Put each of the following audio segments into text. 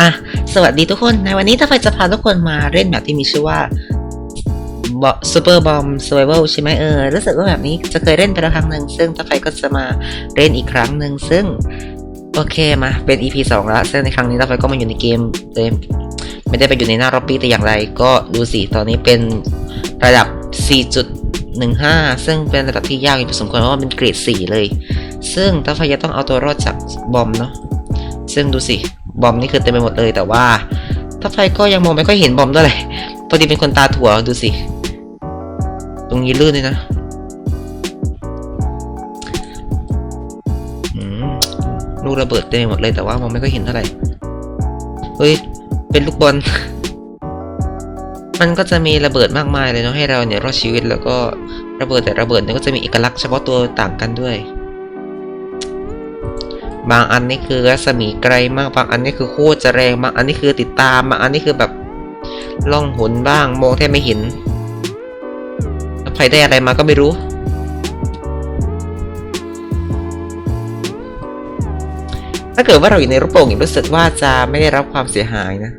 อะ สวัสดีทุกคน ในวันนี้ถ้าไฟจะพาทุกคนมาเล่นแบบที่มีชื่อว่า Super Bomb Survival ใช่ไหมเออ รู้สึกว่าแบบนี้จะเคยเล่นไปแล้วครั้งหนึ่ง ซึ่งถ้าไฟก็จะมาเล่นอีกครั้งหนึ่ง ซึ่ง โอเคมา เป็น EP 2แล้วซึ่งในครั้งนี้ถ้าไฟก็มาอยู่ในเกมเต็มไม่ได้ไปอยู่ในหน้าร็อบบี้แต่อย่างไร ก็ดูสิ ตอนนี้เป็นระดับ 4.15 ซึ่งเป็นระดับที่ยากอยู่พอสมควรเพราะว่าเป็นเกรด 4 เลย ซึ่งถ้าไฟจะต้องเอาตัวรอดจากบอมเนาะ ซึ่งดูสิ บอมนี่คือเต็มไปหมดเลยแต่ว่า ถ้าไฟก็ยังมองไม่ค่อยเห็นบอมเท่าไหร่พอดีเป็นคนตาถั่วดูสิ ตรงนี้ลื่นเลยนะลูกระเบิดเต็มไปหมดเลยแต่ว่ามองไม่ค่อยเห็นเท่าไหร่ เฮ้ย เป็นลูกบอล มันก็จะมีระเบิดมากมายเลยเนาะให้เราเนี่ยรอดชีวิตแล้วก็ระเบิดแต่ระเบิดเนี่ยก็จะมีเอกลักษณ์เฉพาะตัวต่างกันด้วย บางอันนี่คือรัศมีไกลมาก บางอันนี่คือโคตรจะแรง บางอันนี่คือติดตาม บางอันนี่คือแบบล่องหนบ้าง มองแทบไม่เห็นแล้วใครได้อะไรมาก็ไม่รู้ ถ้าเกิดว่าเราอยู่ในรูปโป่งอย่างรู้สึกว่าจะไม่ได้รับความเสียหายนะ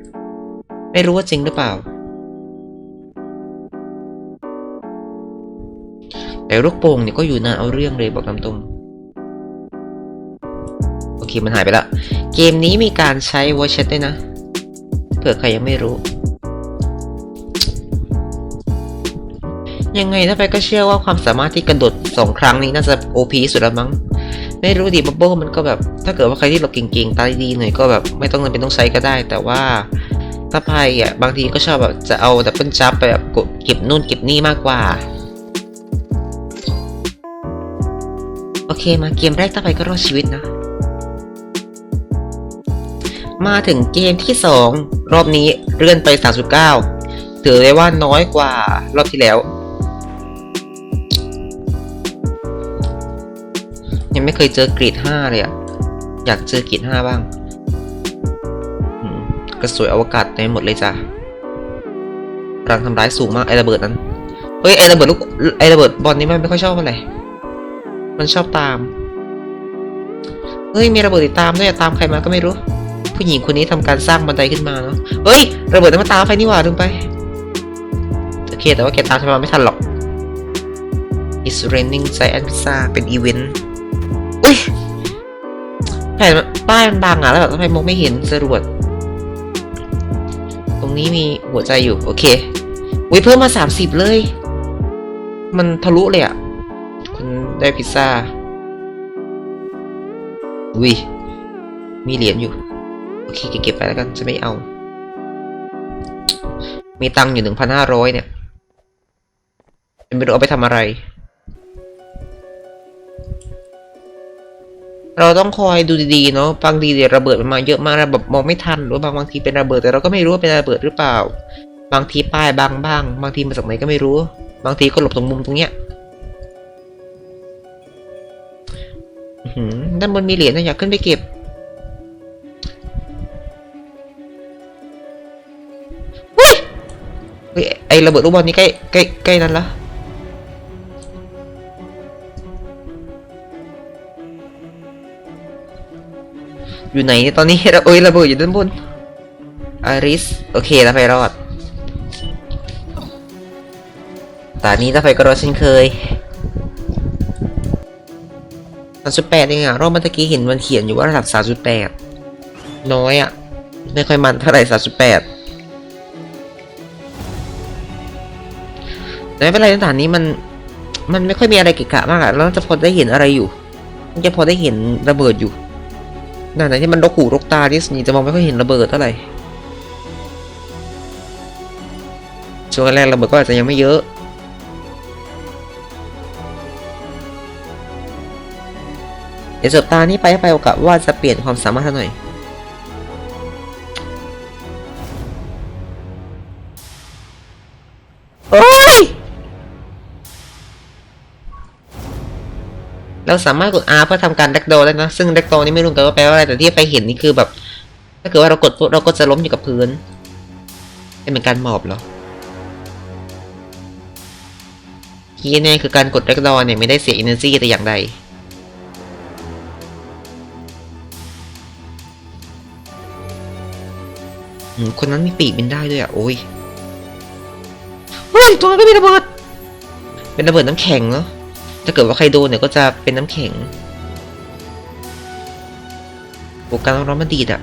ไม่รู้ว่าจริงหรือเปล่า แต่ลูกโป่งเนี่ยก็อยู่นานเอาเรื่องเลยบอกตามตรง โอเคมันหายไปละ เกมนี้มีการใช้ voice chat ด้วยนะ เผื่อใครยังไม่รู้ ยังไงถ้าไปก็เชื่อว่าความสามารถที่กระโดดสองครั้งนี้น่าจะ OP สุดแล้วมั้ง ไม่รู้ดิบับเบิ้ลมันก็แบบ ถ้าเกิดว่าใครที่หลบเก่งๆ ตาดีหน่อยก็แบบไม่ต้องจำเป็นต้องใช้ก็ได้ แต่ว่าถ้าไพ่อะบางทีก็ชอบแบบจะเอาดับเบิลจับไปแบบกดเก็บนู่นเก็บนี่มากกว่าโอเคมาเกมแรกถ้าไปก็รอดชีวิตนะ มาถึงเกมที่ 2 รอบนี้เลื่อนไป 39 ถือได้ว่าน้อยกว่ารอบที่แล้ว ยังไม่เคยเจอกรีด5เลยอะอยากเจอกรีด5บ้างกระสวยอวกาศเต็มหมดเลยจ้ะพลังทำร้ายสูงมากไอระเบิดนั้น เฮ้ยไอระเบิดลูกไอระเบิดบอลนี้มันไม่ค่อยชอบอะไรมันชอบตาม เฮ้ยมีระเบิดติดตามด้วยตามใครมาก็ไม่รู้ ผู้หญิงคนนี้ทำการสร้างบันไดขึ้นมาเนาะเฮ้ย ระเบิดนั้นมาตาไฟนี่หว่าลืมไป โอเค แต่ว่าแกตามฉันมาไม่ทันหรอก It's raining giant pizza เป็นอีเวนต์อุ้ยแผ่นป้ายมันบังอะแล้วแบบทำไมมองไม่เห็นจรวด ตรงนี้มีหัวใจอยู่ โอเคอุ้ยเพิ่มมาสามสิบเลย มันทะลุเลยอะ คุณได้พิซซ่าอุ้ยมีเหรียญอยู่ โอเคเก็บไปแล้วกันจะไม่เอา มีตังค์อยู่หนึ่งพันห้าร้อยเนี่ยไม่รู้เอาไปทำอะไร เราต้องคอยดูดีๆเนาะบางทีเดี๋ยวระเบิดมันมาเยอะมากระบบมองไม่ทันหรือบางบางทีเป็นระเบิดแต่เราก็ไม่รู้ว่าเป็นระเบิดหรือเปล่า บางทีป้ายบางบ้าง บางทีมาจากไหนก็ไม่รู้ บางทีก็หลบตรงมุมตรงเนี้ยด้านบนมีเหรียญนะอยากขึ้นไปเก็บ ไอระเบิดลูกบอลนี่ใกล้ใกล้ใกล้นั้นละอยู่ไหนเนี่ยตอนนี้ระโอ้ยระเบิดอยู่ด้านบนอาริสโอเคแล้วไปรอดตอนนี้ถ้าไปก็รอดเช่นเคยสามจุดแปดเองอะรอบเมื่อกี้เห็นมันเขียนอยู่ว่าระดับสามจุดแปดน้อยอะไม่ค่อยมันเท่าไหร่สามจุดแปด แต่ไม่เป็นไรสถานนี้มัน มันไม่ค่อยมีอะไรเกะกะมากอะแล้วจะพอได้เห็นอะไรอยู่มันจะพอได้เห็นระเบิดอยู่ด้านไหนที่มันรกหูรกตาที่สนีจะมองไม่ค่อยเห็นระเบิดเท่าไหร่ช่วงแรกระเบิดก็อาจจะยังไม่เยอะเดี๋ยวจบตานี้ไปไปโอกาสว่าจะเปลี่ยนความสามารถเท่าหน่อยโอ้ย เราสามารถกด R เพื่อทำการแดกโดได้นะ ซึ่งแดกโดนี่ไม่รู้กันว่าแปลว่าอะไร แต่ที่ไปเห็นนี่คือแบบ ถ้าเกิดว่าเรากดเราก็จะล้มอยู่กับพื้น เป็นเหมือนการหมอบเหรอที่แน่คือการกดแดกโดเนี่ยไม่ได้เสีย energy แต่อย่างใดคนนั้นมีปีกบินได้ด้วยอะ โอ้ยเฮ้ยตรงนั้นก็มีระเบิด เป็นระเบิดน้ำแข็งเนาะ ถ้าเกิดว่าใครโดนเนี่ยก็จะเป็นน้ำแข็งโอ้การร้อนมันดีดอะ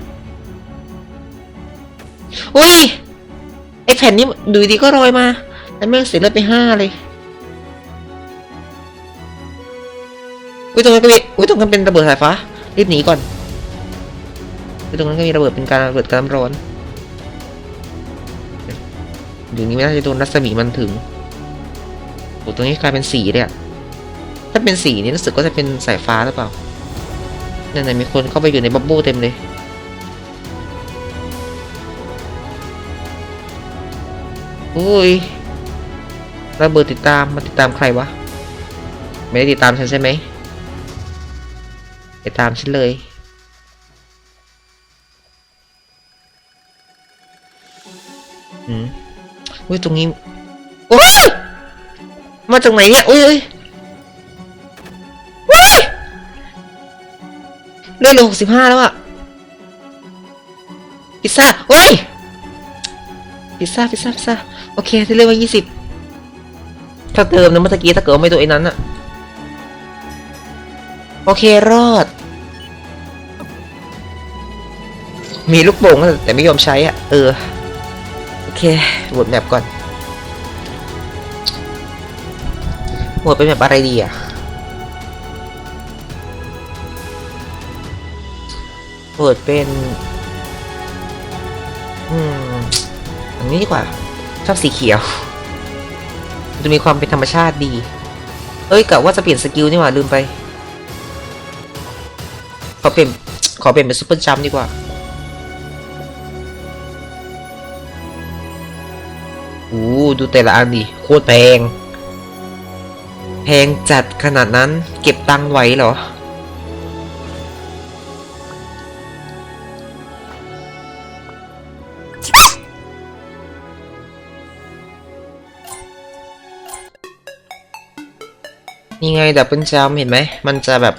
โอ้ย ไอแผ่นนี้ดูดีก็ลอยมาแล้วแม่งเสียเลือดไปห้าเลย อุ้ยตรงนั้นก็มีอุ้ยตรงนั้นเป็นระเบิดสายฟ้า รีบหนีก่อน อุ้ยตรงนั้นก็มีระเบิดเป็นการระเบิดการน้ำร้อนอยู่นี้ไม่น่าจะโดนรัศมีมันถึงโอ้ตรงนี้กลายเป็นสีเลยอะ ถ้าเป็นสีนี่รู้สึกก็จะเป็นสายฟ้าหรือเปล่านั่นไหนมีคนเข้าไปอยู่ในบับเบิ้ลเต็มเลยอุ้ยระเบิดติดตามมาติดตามใครวะ ไม่ได้ติดตามฉันใช่ไหมไปตามฉันเลยอืมอุ้ยตรงนี้โอ้ยมาจากไหนเนี่ยอุ้ย เลือดเหลือหกสิบห้าแล้วอะพิซซ่าโอ้ยพิซซ่าพิซซ่าพิซซ่าโอเคที่เรียกว่ายี่สิบถ้าเติมนะเมื่อกี้ถ้าเกิดไม่ตัวไอ้นั้นอะโอเครอด มีลูกโป่งแต่ไม่ยอมใช้อะเออ โอเคโหวตแมปก่อนโหวตเป็นแมปอะไรดีอะ โหวตเป็น อืมอันนี้ดีกว่า ชอบสีเขียว จะมีความเป็นธรรมชาติดี เอ้ยกะว่าจะเปลี่ยนสกิลนี่หว่าลืมไป ขอเปลี่ยน ขอเปลี่ยนเป็นซุปเปอร์จัมป์ดีกว่าอู้ดูแต่ละอันดิโคตรแพง แพงจัดขนาดนั้น เก็บตังค์ไหวเหรอ นี่ไงดับเบิลจัมเห็นไหมมันจะแบบ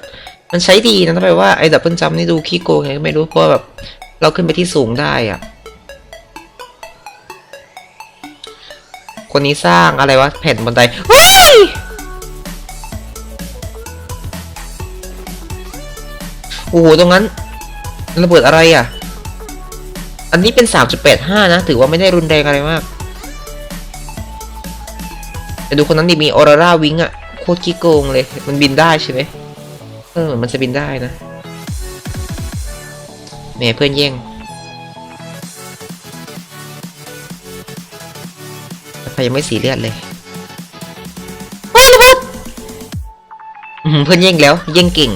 มันใช้ดีนะแปลว่าไอ้ดับเบิลจัมนี่ดูขี้โกงไงก็ไม่รู้เพราะแบบเราขึ้นไปที่สูงได้อะคนนี้สร้างอะไรวะแผ่นบันไดเฮ้ยโอ้โหตรงนั้นระเบิดอะไรอะ อันนี้เป็น 3.85 นะ ถือว่าไม่ได้รุนแรงอะไรมาก แต่ดูคนนั้นดิมีออร่าวิงอะ โคตรขี้โกงเลย มันบินได้ใช่ไหมเออ มันจะบินได้นะแหม่เพื่อนแย่งใครยังไม่สีเลือดเลยเฮ้ยระเบิดอื้อหือเพื่อนแย่งแล้วแย่งเก่ง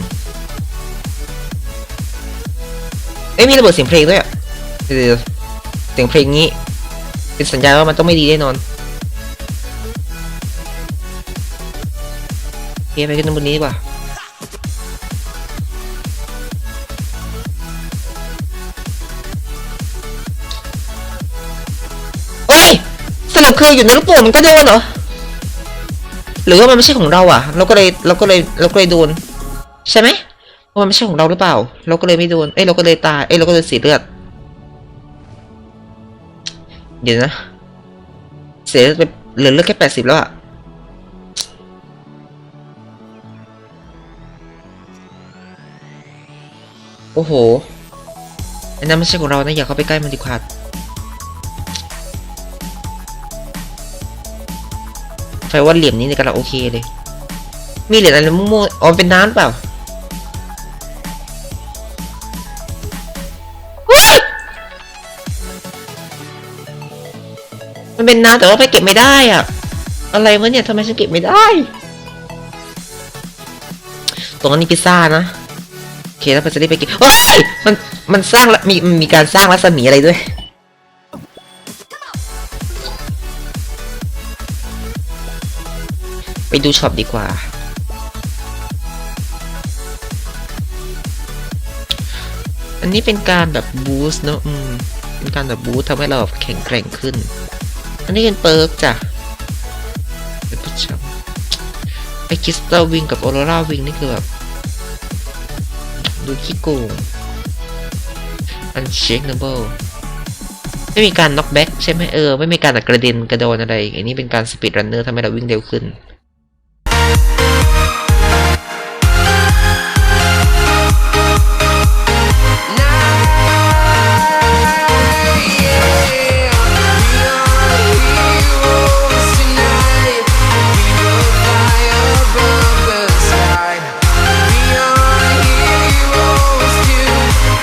เอ้ยมีระเบิดเสียงเพลงด้วยอะเดี๋ยวๆเสียงเพลงนี้ เป็นสัญญาณว่ามันต้องไม่ดีแน่นอน เคไปขึ้นบนนี้ดีกว่าเอ้ยสรุปคืออยู่ในลูกโป่งมันก็โดนเหรอ หรือว่ามันไม่ใช่ของเราอะ เราก็เลยเราก็เลยเราก็เลยโดน ใช่ไหมมันไม่ใช่ของเราหรือเปล่า เราก็เลยไม่โดน เอ้ยเราก็เลยตาย เอ้ยเราก็เลยเสียเลือด เดี๋ยวนะ เสียเลือดไปเหลือเลือดแค่แปดสิบแล้วอะ โอ้โหอันนั้นไม่ใช่ของเรานะอย่าเข้าไปใกล้มันดีกว่าไฟว่าเหลี่ยมนี้ในกำลังโอเคเลย มีเหรียญอะไรมั่วๆอ๋อเป็นน้ำเปล่ามันเป็นน้ำแต่ว่าไปเก็บไม่ได้อะอะไรวะเนี่ยทำไมฉันเก็บไม่ได้ ตรงนั้พิซซ่านะ เคแล้วมันจะได้ไปเก็บเฮ้ยมันมันสร้างละมีมีการสร้างรัศมีอะไรด้วยไปดูช็อปดีกว่า อันนี้เป็นการแบบบูสต์เนอะอืม เป็นการแบบบูสต์ทำให้เราแบบแข็งแกร่งขึ้น อันนี้เป็นเปิร์กจ้ะ เป็นประจำไอคิสตัลวิงกับออโรราวิงนี่คือแบบ ดูขี้โกง unshakable ไม่มีการน็อกแบ็กใช่ไหมเออ ไม่มีการกระเด็นกระโดนอะไร อันนี้เป็นการสปีดรันเนอร์ทำให้เราวิ่งเร็วขึ้น